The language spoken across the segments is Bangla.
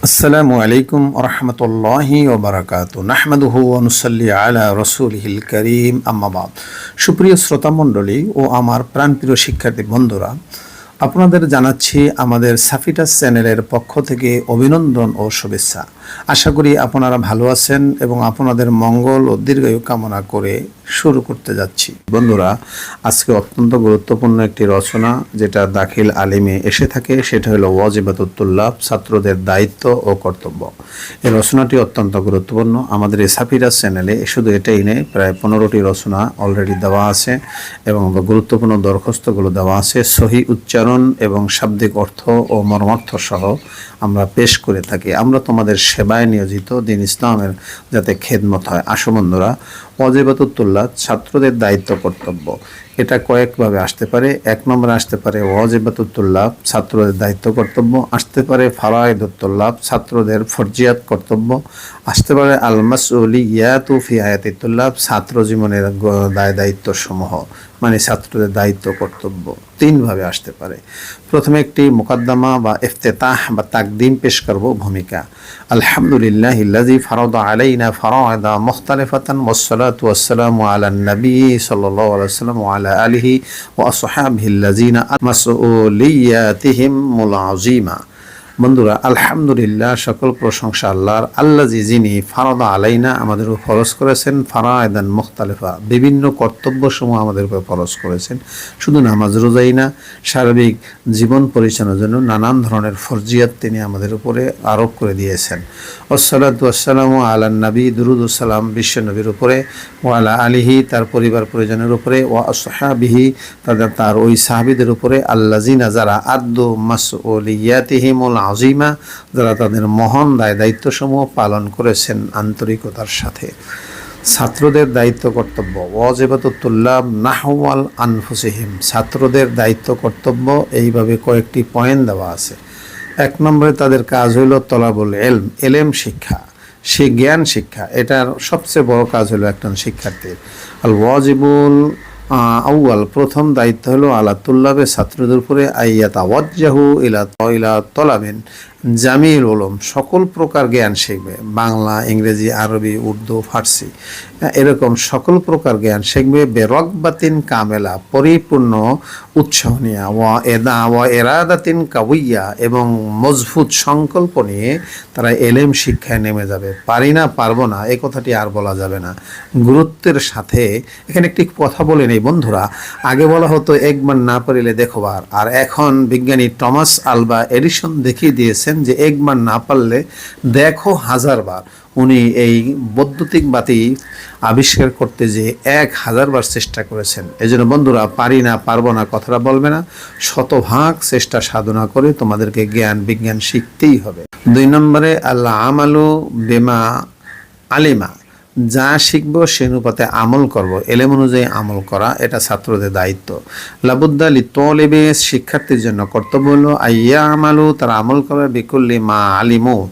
আসসালামু আলাইকুম রহমতুল্লাহি ওবরাকাত নাহমাদুহু অনুসল্লি আলা রসুল হিল করিম আম্মাবাদ সুপ্রিয় শ্রোতামণ্ডলী ও আমার প্রাণপ্রিয় শিক্ষার্থী বন্ধুরা আপনাদের জানাচ্ছি আমাদের সাফিটাস চ্যানেলের পক্ষ থেকে অভিনন্দন ও শুভেচ্ছা। আশা করি আপনারা ভালো আছেন এবং আপনাদের মঙ্গল ও দীর্ঘায়ু কামনা করে শুরু করতে যাচ্ছি। বন্ধুরা, আজকে অত্যন্ত গুরুত্বপূর্ণ একটি রচনা যেটা দাখিল আলিমে এসে থাকে, সেটা হলো ওয়াজিবাতুল্লাহ ছাত্রদের দায়িত্ব ও কর্তব্য। এই রচনাটি অত্যন্ত গুরুত্বপূর্ণ। আমাদের এই সাফিরাস চ্যানেলে শুধু এটাই নেই, প্রায় পনেরোটি রচনা অলরেডি দেওয়া আছে এবং গুরুত্বপূর্ণ দরখাস্তগুলো দেওয়া আছে। সহি উচ্চারণ এবং শাব্দিক অর্থ ও মর্মার্থ সহ আমরা পেশ করে থাকি। আমরা তোমাদের সেবায় নিয়োজিত দিন ইসলামের যাতে খেদমত হয়। আসো বন্ধুরা অজেবাতুল্লাহ ছাত্রদের দায়িত্ব কর্তব্য। এটা কয়েকভাবে আসতে পারে। এক নম্বরে আসতে পারে ওয়াজিবাতুল্লাহ ছাত্রদের দায়িত্ব কর্তব্য। আসতে পারে ফারায়দুল্লাহ ছাত্রদের ফরজিয়াত কর্তব্য। আসতে পারে আলমাসউলি ইয়াতু ফি আয়াতিতুল্লাহ ছাত্র জীবনের দায় দায়িত্ব সমূহ মানে ছাত্রদের দায়িত্ব কর্তব্য। তিনভাবে আসতে পারে। প্রথমে একটি মোকদ্দমা বা ইফতেতাহ বা তাকদিম পেশ করব ভূমিকা। আলহামদুলিল্লাহ ইল্লাজি ফারদ আলাইনা ফারায়দা মুখতালিফাতান ওয়াসসালাতু ওয়াসসালামু আলা নবী সাল্লাল্লাহু আলাইহি ওয়াসাল্লাম ওয়া আলা আলিহি ওয়া আসহাবিহি আল্লাযিনা মাসউলিয়াতিহিম মুলাযিমা বন্ধুরা, আলহামদুলিল্লাহ, সকল প্রশংসা আল্লাহর। আল্লাহ যিনি ফারাদা আলাইনা আমাদের উপর ফরজ করেছেন, ফারায়দান মুখতালিফা, বিভিন্ন কর্তব্যসমূহ আমাদের উপর ফরজ করেছেন। শুধু নামাজ রোজাই না সার্বিক জীবন পরিচালনার জন্য নানান ধরনের ফরজিয়াত তিনি আমাদের উপরে আরোপ করে দিয়েছেন। ওসালাতু আসসালামু আলা নবী দুরুদুসালাম বিশ্ব নবীর উপরে ও আলা আলিহি, তার পরিবার পরিজনের উপরে ও আসহাবিহি, তাদের, তার ওই সাহাবিদের উপরে আল্লাজিনা যারা আদ্দু মাস আজিমা যারা তাদের মহান দায় দায়িত্বসমূহ পালন করেছেন আন্তরিকতার সাথে। ছাত্রদের দায়িত্ব কর্তব্য। ওয়াজেবাতুল্লাহ নাহওয়াল আনফুসিহিম। ছাত্রদের দায়িত্ব কর্তব্য এইভাবে কয়েকটি পয়েন্ট দেওয়া আছে। এক নম্বরে তাদের কাজ হইল তলাবুল এলম, এলেম শিক্ষা। সে জ্ঞান শিক্ষা, এটার সবচেয়ে বড় কাজ হলো একজন শিক্ষার্থীর। আল ওয়াজিবুল আউয়াল প্রথম দায়িত্ব হলো আলা তুল্লাবে ছাত্রদের উপরে আইয়াত আওয়াজ্জাহু ইলা ইলা তলাবেন। জামিল ওলম সকল প্রকার জ্ঞান শিখবে বাংলা ইংরেজি আরবি উর্দু ফার্সি হ্যাঁ, এরকম সকল প্রকার জ্ঞান শিখবে বেরকবাতিন কামেলা পরিপূর্ণ উৎসাহ নিয়ে ওয়া এদা ওয়া এরাদাতিন কাউইয়া এবং মজবুত সংকল্প নিয়ে তারা এলেম শিক্ষায় নেমে যাবে। পারি না পারব না এ কথাটি আর বলা যাবে না। গুরুত্বের সাথে এখানে একটি কথা বলে নেই বন্ধুরা আগে বলা হতো একবার না পারিলে দেখোবার আর এখন বিজ্ঞানী টমাস আলবা এডিশন দেখিয়ে দিয়েছেন যে একবার না পারলে দেখো হাজারবার। উনি এই বৈদ্যুতিক বাতি আবিষ্কার করতে যে এক হাজারবার চেষ্টা করেছেন। এই জন্য বন্ধুরা, পারি না, পারব না, কথাটা বলবে না। শতভাগ চেষ্টা সাধনা করে তোমাদেরকে জ্ঞান, বিজ্ঞান শিখতেই হবে। দুই নম্বরে আল্লাহ আমালু বেমা আলিমা। যা শিখব সে অনুপাতে আমল করব। এলেম অনুযায়ী আমল করা, এটা ছাত্রদের দায়িত্ব। লাবুদ্দা লিতলেবে শিক্ষার্থীর জন্য কর্তব্য হলো, আইয়া আমালু, তারা আমল করবে, বিকুল্লি মা আলিমু।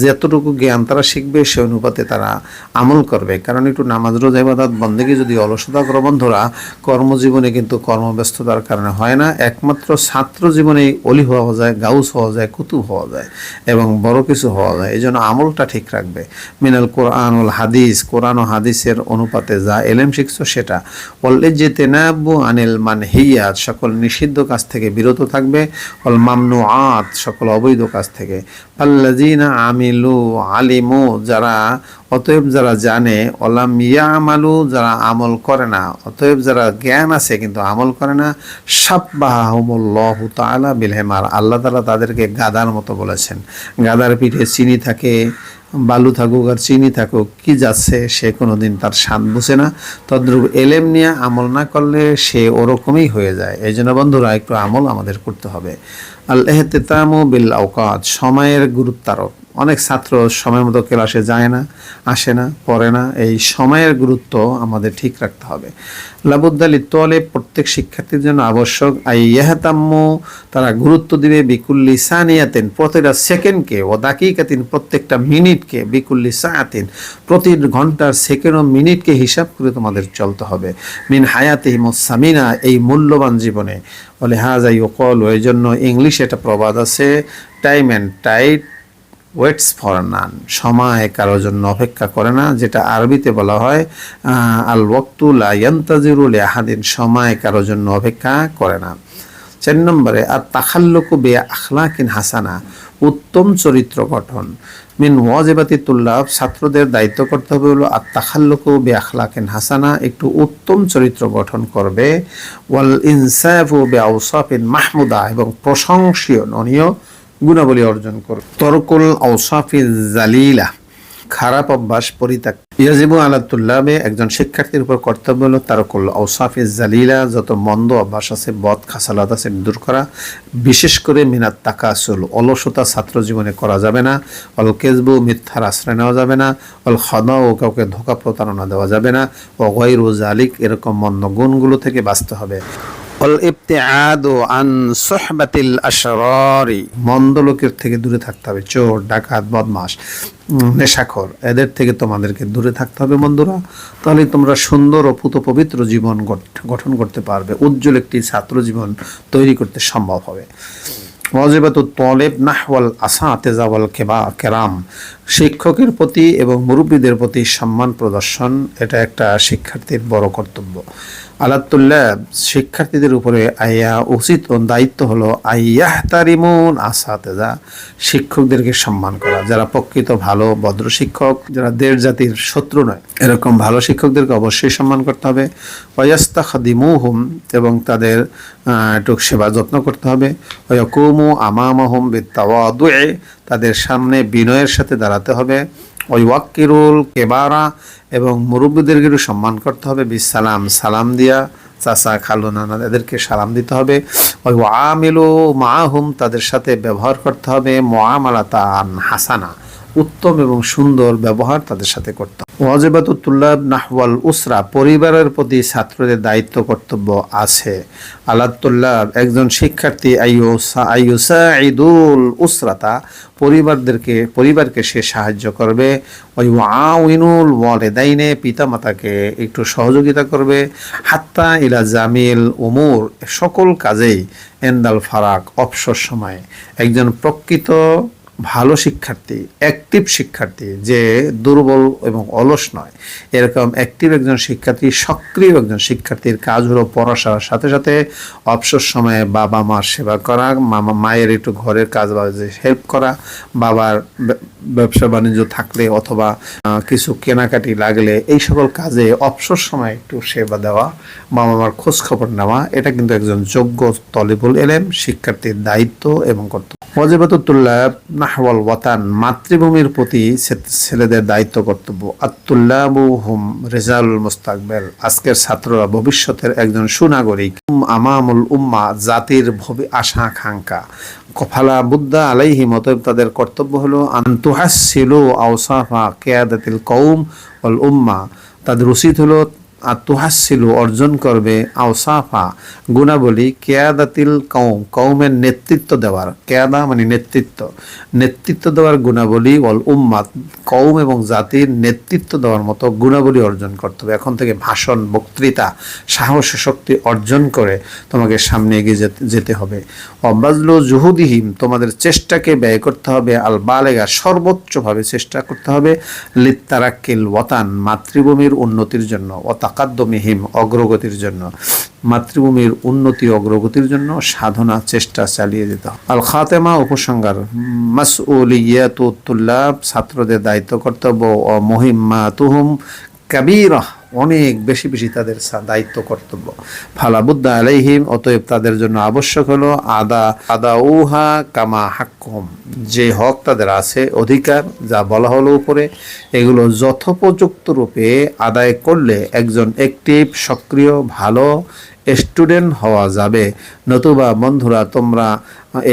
যতটুকু জ্ঞান তারা শিখবে সে অনুপাতে তারা আমল করবে। কারণ একটু নামাজ, রোজ, ইবাদত, বন্দেগী যদি অলসতা করো, বন্ধুরা, কর্মজীবনে কিন্তু কর্মব্যস্ততার কারণে হয় না। একমাত্র ছাত্র জীবনেই অলি হওয়া যায়, গাউস হওয়া যায়, কুতুব হওয়া যায় এবং বড় কিছু হওয়া যায়। এই জন্য আমলটা ঠিক রাখবে। মিনাল কোরআনুল হাদিস কোরআন ও হাদিসের অনুপাতে যা এলেম শিখছো সেটা। বললে যে তেনাব্বু আনিল মান হিয়াত সকল নিষিদ্ধ কাজ থেকে বিরত থাকবে। অল মামনু আত সকল অবৈধ কাজ থেকে। পাল্লাজিনা আমিলু আলিমু, যারা, অতএব যারা জানে অলাম ইয়া আমালু যারা আমল করে না। অতএব যারা জ্ঞান আছে কিন্তু আমল করে না সাব্বাহুমুল্লাহ তাআলা বিলহেমার আল্লাহ তালা তাদেরকে গাদার মতো বলেছেন। গাদার পিঠে চিনি থাকে বালু থাকুক আর চিনি থাকুক, কি যাচ্ছে সে কোনোদিন তার স্বাদ বুঝে না। তদ্রূপ এলেম নিয়ে আমল না করলে সে ওরকমই হয়ে যায়। এই জন্য বন্ধুরা, একটু আমল আমাদের করতে হবে। আল্লাহ তেতামু বিল আওকাত সময়ের গুরুত্বারোপ। অনেক ছাত্র সময় মতো ক্লাসে যায় না, আসে না, পড়ে না। এই সময়ের গুরুত্ব আমাদের ঠিক রাখতে হবে। লাবুদ্দালি তোয়ালে প্রত্যেক শিক্ষার্থীর জন্য আবশ্যক আই ইয়াহাতাম্মু, তারা গুরুত্ব দিবে বিকুল্লি সানিয়াতেন, প্রতিটা সেকেন্ডকে ও দাকিকাতিন প্রত্যেকটা মিনিটকে বিকুল্লি সায়াতিন। প্রতি ঘণ্টার সেকেন্ড ও মিনিটকে হিসাব করে তোমাদের চলতে হবে। মিন হায়াতে সামিনা, এই মূল্যবান জীবনে। বলে হাজাই ও কল ওই জন্য ইংলিশে একটা প্রবাদ আছে, time and tide waits for none সময় কারও জন্য অপেক্ষা করে না, যেটা আরবিতে বলা হয় আল ওয়াক্তুল আয়ান্তাজিরুল আহাদিন সময় কারোর জন্য অপেক্ষা করে না। চার নম্বরে আর তাখাল্লুকু বে আখলাকিন হাসানা, উত্তম চরিত্র গঠন। মিন ওয়াজিবাতি তুল্লাভ ছাত্রদের দায়িত্ব করতে হবে হলো আর তাখাল্লুকু বে আখলাকিন হাসানা, একটু উত্তম চরিত্র গঠন করবে। ওয়াল ইনসাফ বে আউসাফিন মাহমুদা, এবং প্রশংসীয় ননীয় গুণাবলী অর্জন করবে তরকুল আউসাফি জালিলা। খারাপ অভ্যাস পরিত্যাগ। ইয়াজিবু আলাতুল্লাবে একজন শিক্ষার্থীর উপর কর্তব্য হলো তারকুল আউসাফি জালিলা। যত মন্দ অভ্যাস আছে, বদ খাসালাত আছে, দূর করা। বিশেষ করে মিনাত তাকাসুল, অলসতা ছাত্র জীবনে করা যাবে না। অল কেজবু মিথ্যার আশ্রয় নেওয়া যাবে না। অল খদা ও কাউকে ধোকা প্রতারণা দেওয়া যাবে না। ও গৈর জালিক, এরকম মন্দ গুণগুলো থেকে বাঁচতে হবে। অল ইবতিআদ আন সোহবাতিল আশরারি। মন্দ লোকের থেকে দূরে থাকতে হবে চোর ডাকাত বদমাস নেশাখোর। এদের থেকে তোমাদেরকে দূরে থাকতে হবে বন্ধুরা। তাহলে তোমরা সুন্দর ও পুত পবিত্র জীবন গঠন করতে পারবে। উজ্জ্বল একটি ছাত্র জীবন তৈরি করতে সম্ভব হবে। তলেব নাহওয়াল আসা তেজাওয়াল কেবা, কেরাম। শিক্ষকের প্রতি এবং মুরব্বীদের প্রতি সম্মান প্রদর্শন, এটা একটা শিক্ষার্থীর বড় কর্তব্য। আলাতুল্লাহ, শিক্ষার্থীদের উপরে আইয়া উচিত ও দায়িত্ব হলো আইয়াহ তারিমুন আসা তেজা শিক্ষকদেরকে সম্মান করা, যারা প্রকৃত ভালো ভদ্র শিক্ষক, যারা দেশ জাতির শত্রু নয়। এরকম ভালো শিক্ষকদেরকে অবশ্যই সম্মান করতে হবে। ওয়াস্তা খাদিমুহুম এবং তাদের একটু সেবা যত্ন করতে হবে। ওয়াকুমু আমামাহুম বিত্তাওয়াদুয়ে তাদের সামনে বিনয়ের সাথে দাঁড়াতে হবে। ওই ওয়াক্কিরুল কেবারা, এবং মুরব্বীদেরকে একটু সম্মান করতে হবে। বিসালাম, সালাম দিয়া, চাচা, খালু, নানা, এদেরকে সালাম দিতে হবে। ওই আমিলু মাহুম, তাদের সাথে ব্যবহার করতে হবে। মোয়ামালাতান হাসানা উত্তম এবং সুন্দর ব্যবহার তাদের সাথে করতে হবে ওয়াজিবাতুল্লাহ নাহওয়াল উসরা পরিবারের প্রতি ছাত্রদের দায়িত্ব কর্তব্য আছে। আল্লাতুল্লাহ একজন শিক্ষার্থী আইয়ুসা ঈদুল উসরাতা, পরিবারদেরকে পরিবারকে সে সাহায্য করবে। ওই ওয়াউইনুল ওয়ালেদাইনে পিতামাতাকে একটু সহযোগিতা করবে। হাত্তা ইলা জামিল উমুর সকল কাজেই এন্দাল ফারাক অবসর সময়। একজন প্রকৃত ভালো শিক্ষার্থী অ্যাক্টিভ শিক্ষার্থী যে দুর্বল এবং অলস নয়। এরকম অ্যাক্টিভ একজন শিক্ষার্থী, সক্রিয় একজন শিক্ষার্থীর কাজ হলো পড়াশোনার সাথে সাথে অবসর সময়ে বাবা মার সেবা করা, মামা, মায়ের একটু ঘরের কাজ বাজে হেল্প করা, বাবার ব্যবসা বাণিজ্য থাকলে অথবা কিছু কেনাকাটি লাগলে এই সকল কাজে অবসর সময় একটু সেবা দেওয়া, বাবা মার খোঁজ খবর নেওয়া, এটা কিন্তু একজন যোগ্য তলিবুল এলেম, শিক্ষার্থীর দায়িত্ব এবং কর্তব্য। ওয়াজিবাতুল্লাহ নাহওয়াল ওয়াতান, মাতৃভূমির প্রতি ছেলেদের দায়িত্ব কর্তব্য। আত্তুল্লাবু হুম রেজাউল মুস্তাকবেল, আজকের ছাত্ররা ভবিষ্যতের একজন সুনাগরিক। আমামুল উম্মা, জাতির ভবি আশা আকাঙ্ক্ষা। কফালা বুদ্ধা আলাইহি, অতএব তাদের কর্তব্য হলো আন্তুহাসিলু আওসাফা কেয়াদাতিল কৌম অল উম্মা। তাদের উচিত হলো আত্মহাসিল অর্জন করবে আওসাফা। গুণাবলী, কেয়াদাতিল কৌম কৌমের নেতৃত্ব দেওয়ার। কেয়াদা মানে নেতৃত্ব। নেতৃত্ব দেওয়ার গুণাবলী অল উম্মাত কৌম এবং জাতির নেতৃত্ব দেওয়ার মতো গুণাবলী অর্জন করতে হবে। এখন থেকে ভাষণ, বক্তৃতা, সাহস শক্তি অর্জন করে তোমাকে সামনে এগিয়ে যেতে- হবে। অব্রাজলু জুহুদিহিম, তোমাদের চেষ্টাকে ব্যয় করতে হবে। আল বালেগা সর্বোচ্চভাবে চেষ্টা করতে হবে। লিত্তারাক্কিল ওয়াতান, মাতৃভূমির উন্নতির জন্য। ও তাকাদ্দমিহিম, অগ্রগতির জন্য। মাতৃভূমির উন্নতি, অগ্রগতির জন্য সাধনা, চেষ্টা চালিয়ে যেতে হবে। আল খাতেমা উপসংহার মাসউলিয়াতুল্লাহ ছাত্রদের দায়িত্ব কর্তব্য ও মহিম্মা তুহুম কাবিরা অনেক বেশি বেশি তাদের দায়িত্ব, কর্তব্য। ফালাবুদ্দা আলাইহিম, অতএব তাদের জন্য আবশ্যক হলো আদা আদা উহা কামা হাক্কুম। যে হক তাদের আছে, অধিকার যা বলা হলো উপরে, এগুলো যথোপযুক্ত রূপে আদায় করলে একজন অ্যাক্টিভ সক্রিয়, ভালো স্টুডেন্ট হওয়া যাবে। নতুবা বন্ধুরা, তোমরা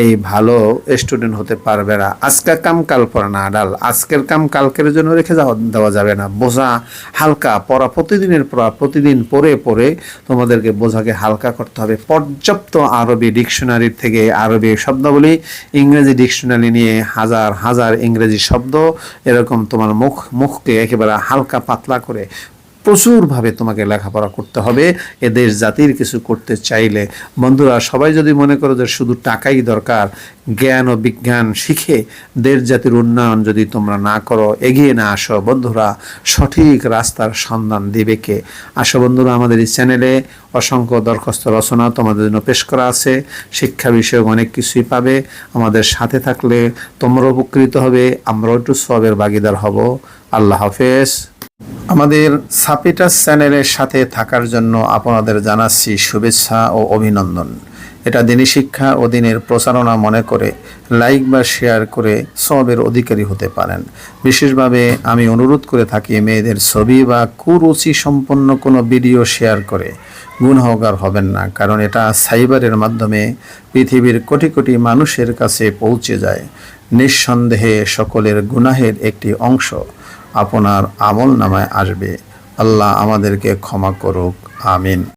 এই ভালো স্টুডেন্ট হতে পারবে না। আজকের কাম কাল পড়া না ডাল আজকের কাম কালকের জন্য রেখে যাওয়া, দেওয়া যাবে না। বোঝা হালকা পড়া, প্রতিদিনের পড়া, প্রতিদিন পড়ে পড়ে তোমাদেরকে বোঝাকে হালকা করতে হবে। পর্যাপ্ত আরবি ডিকশনারির থেকে আরবি শব্দাবলী, ইংরেজি ডিকশনারি নিয়ে হাজার হাজার ইংরেজি শব্দ এরকম তোমার মুখ, মুখকে একেবারে হালকা পাতলা করে প্রচুরভাবে তোমাকে লেখাপড়া করতে হবে। এ দেশ জাতির কিছু করতে চাইলে। বন্ধুরা, সবাই যদি মনে করো যে শুধু টাকাই দরকার, জ্ঞান ও বিজ্ঞান শিখে দেশ জাতির উন্নয়ন যদি তোমরা না করো, এগিয়ে না আসো, বন্ধুরা, সঠিক রাস্তার সন্ধান দিবে কে? আসো বন্ধুরা, আমাদের এই চ্যানেলে অসংখ্য দরখাস্ত রচনা তোমাদের জন্য পেশ করা আছে। শিক্ষা বিষয়ক অনেক কিছুই পাবে। আমাদের সাথে থাকলে তোমরা উপকৃত হবে। আমরাও একটু সবের ভাগিদার হব। আল্লাহ হাফেজ। আমাদের সাপিটাস চ্যানেলের সাথে থাকার জন্য আপনাদের জানাচ্ছি শুভেচ্ছা ও অভিনন্দন। এটা দিনী শিক্ষা ও দিনের প্রচারণা মনে করে লাইক বা শেয়ার করে সবের অধিকারী হতে পারেন। বিশেষভাবে আমি অনুরোধ করে থাকি মেয়েদের ছবি বা কুরুচি সম্পন্ন কোনো ভিডিও শেয়ার করে। গুণহগার হবেন না, কারণ এটা সাইবারের মাধ্যমে পৃথিবীর কোটি কোটি মানুষের কাছে পৌঁছে যায়। নিঃসন্দেহে সকলের গুনাহের একটি অংশ। আপনার আমল নামায় আসবে। আল্লাহ আমাদেরকে ক্ষমা করুক। আমিন।